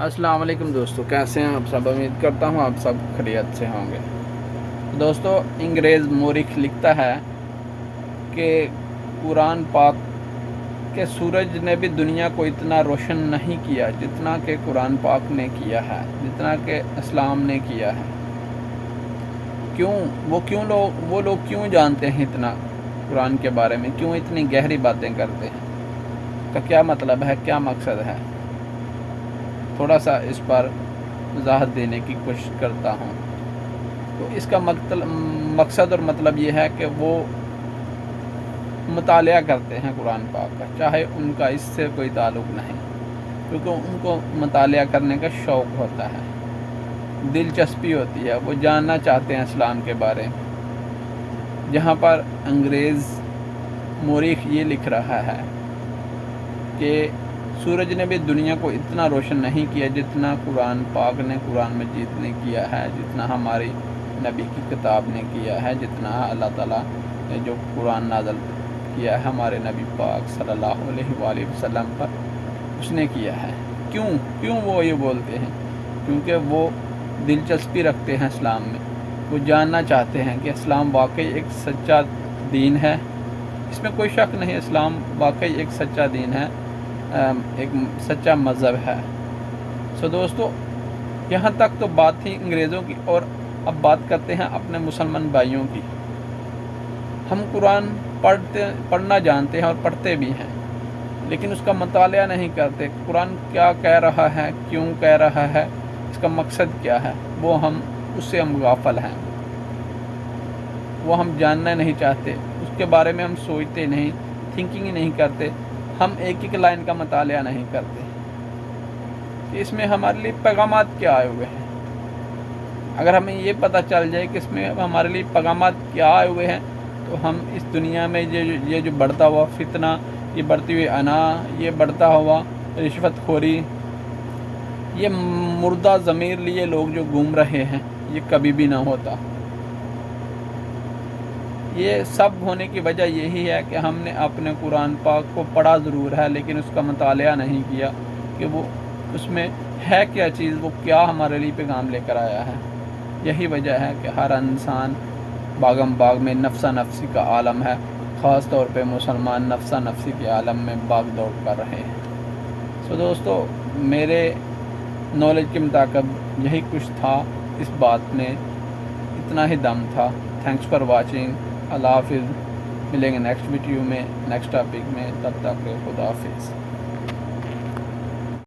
السلام علیکم دوستو، کیسے ہیں آپ سب؟ امید کرتا ہوں آپ سب خیریت سے ہوں گے۔ دوستو، انگریز مورخ لکھتا ہے کہ قرآن پاک کے سورج نے بھی دنیا کو اتنا روشن نہیں کیا جتنا کہ قرآن پاک نے کیا ہے، جتنا کہ اسلام نے کیا ہے۔ کیوں؟ وہ کیوں لوگ، وہ لوگ کیوں جانتے ہیں اتنا قرآن کے بارے میں؟ کیوں اتنی گہری باتیں کرتے ہیں؟ کا کیا مطلب ہے؟ کیا مقصد ہے؟ تھوڑا سا اس پر وضاحت دینے کی کوشش کرتا ہوں۔ تو اس کا مقصد اور مطلب یہ ہے کہ وہ مطالعہ کرتے ہیں قرآن پاک کا، چاہے ان کا اس سے کوئی تعلق نہیں، کیونکہ ان کو مطالعہ کرنے کا شوق ہوتا ہے، دلچسپی ہوتی ہے، وہ جاننا چاہتے ہیں اسلام کے بارے میں۔ جہاں پر انگریز مورخ یہ لکھ رہا ہے کہ سورج نے بھی دنیا کو اتنا روشن نہیں کیا جتنا قرآن پاک نے، قرآن مجید نے کیا ہے، جتنا ہماری نبی کی کتاب نے کیا ہے، جتنا اللہ تعالیٰ نے جو قرآن نازل کیا ہے ہمارے نبی پاک صلی اللہ علیہ وآلہ وسلم پر، اس نے کیا ہے۔ کیوں؟ کیوں وہ یہ بولتے ہیں؟ کیونکہ وہ دلچسپی رکھتے ہیں اسلام میں۔ وہ جاننا چاہتے ہیں کہ اسلام واقعی ایک سچا دین ہے۔ اس میں کوئی شک نہیں، اسلام واقعی ایک سچا دین ہے۔ ایک سچا مذہب ہے۔ سو دوستو، یہاں تک تو بات تھی انگریزوں کی اور اب بات کرتے ہیں اپنے مسلمان بھائیوں کی۔ ہم قرآن پڑھتے، پڑھنا جانتے ہیں اور پڑھتے بھی ہیں، لیکن اس کا مطالعہ نہیں کرتے۔ قرآن کیا کہہ رہا ہے، کیوں کہہ رہا ہے، اس کا مقصد کیا ہے، وہ ہم، اس سے ہم غافل ہیں۔ وہ ہم جاننا نہیں چاہتے، اس کے بارے میں ہم سوچتے نہیں تھنکنگ ہی نہیں کرتے۔ ہم ایک ایک لائن کا مطالعہ نہیں کرتے۔ کہ اس میں ہمارے لیے پیغامات کیا آئے ہوئے ہیں۔ اگر ہمیں یہ پتہ چل جائے کہ اس میں ہمارے لیے پیغامات کیا آئے ہوئے ہیں، تو ہم اس دنیا میں یہ یہ جو بڑھتا ہوا فتنہ، یہ بڑھتی ہوئی انا، یہ بڑھتا ہوا رشوت خوری، یہ مردہ ضمیر لیے لوگ جو گھوم رہے ہیں، یہ کبھی بھی نہ ہوتا۔ یہ سب ہونے کی وجہ یہی ہے کہ ہم نے اپنے قرآن پاک کو پڑھا ضرور ہے، لیکن اس کا مطالعہ نہیں کیا کہ وہ اس میں ہے کیا چیز، وہ کیا ہمارے لیے پیغام لے کر آیا ہے۔ یہی وجہ ہے کہ ہر انسان باغم باغ میں نفسہ نفسی کا عالم ہے، خاص طور پہ مسلمان نفسہ نفسی کے عالم میں باغ دوڑ کر رہے ہیں۔ سو دوستو، میرے نالج کے مطابق یہی کچھ تھا، اس بات میں اتنا ہی دم تھا۔ تھینکس فار واچنگ اللہ حافظ ملیں گے نیکسٹ ویڈیو میں نیکسٹ ٹاپک میں تب تک خدا حافظ۔